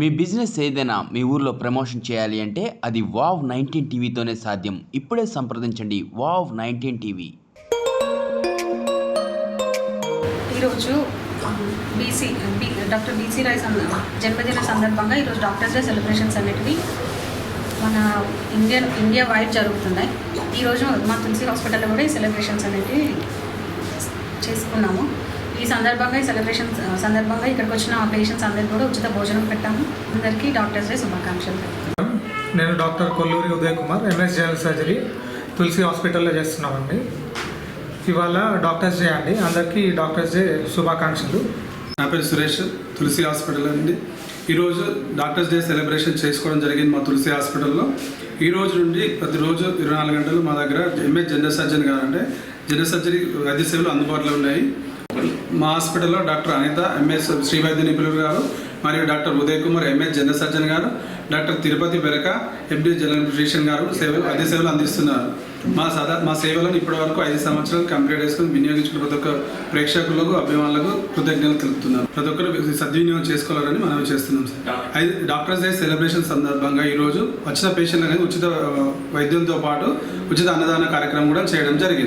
మీ business ఏదైనా మీ ఊర్లో promotion చేయాలి అంటే అది వావ్ నైన్టీన్ టీవీతోనే సాధ్యం. ఇప్పుడే సంప్రదించండి వావ్ నైన్టీన్ టీవీ. ఈరోజు బీసీ డాక్టర్ బీసీ రాయ్ జన్మదిన సందర్భంగా ఈరోజు డాక్టర్స్ డే సెలబ్రేషన్స్ అనేటివి మన ఇండియన్ ఇండియా వైడ్ జరుగుతున్నాయి. ఈరోజు మా తులసి హాస్పిటల్లో కూడా ఈ సెలబ్రేషన్స్ అనేటివి చేసుకున్నాము. ఈ సందర్భంగా ఈ సెలబ్రేషన్స్ సందర్భంగా ఇక్కడికి వచ్చిన పేషెంట్స్ అందరికీ కూడా ఉచిత భోజనం పెట్టాము. అందరికీ డాక్టర్స్ డే శుభాకాంక్షలు నేను doctor Kolluri Uday Kumar MS general surgery Tulasi హాస్పిటల్లో చేస్తున్నామండి. ఇవాళ డాక్టర్స్ డే అండి. అందరికీ డాక్టర్స్ డే శుభాకాంక్షలు. నా పేరు సురేష్ తులసి హాస్పిటల్ అండి. ఈరోజు డాక్టర్స్ డే సెలబ్రేషన్ చేసుకోవడం జరిగింది మా తులసి హాస్పిటల్లో. ఈ రోజు నుండి ప్రతిరోజు ఇరవై నాలుగు గంటలు మా దగ్గర ఎంఎస్ జనరల్ సర్జన్ గారు అంటే జనరల్ సర్జరీ వైద్య సేవలు అందుబాటులో ఉన్నాయి. మా హాస్పిటల్లో డాక్టర్ అనిత ఎంఎస్ శ్రీ వైద్య నిపుణులు గారు మరియు doctor Uday Kumar MS general surgeon గారు doctor Tirupati Beraka MD general physician గారు సేవలు వైద్య సేవలు అందిస్తున్నారు. మా సదా మా సేవలను ఇప్పటి వరకు ఐదు సంవత్సరాలు కంప్లీట్ చేసుకుని వినియోగించుకున్న ప్రతి ఒక్క ప్రేక్షకులకు అభిమానులకు కృతజ్ఞతలు తెలుపుతున్నాను. ప్రతి ఒక్కరు సద్వినియోగం చేసుకోవాలని మనం చేస్తున్నాం సార్. ఐదు డాక్టర్స్ డే సెలబ్రేషన్ సందర్భంగా ఈరోజు వచ్చిన పేషెంట్ అనేది ఉచిత వైద్యంతో పాటు ఉచిత అన్నదాన కార్యక్రమం కూడా చేయడం జరిగింది.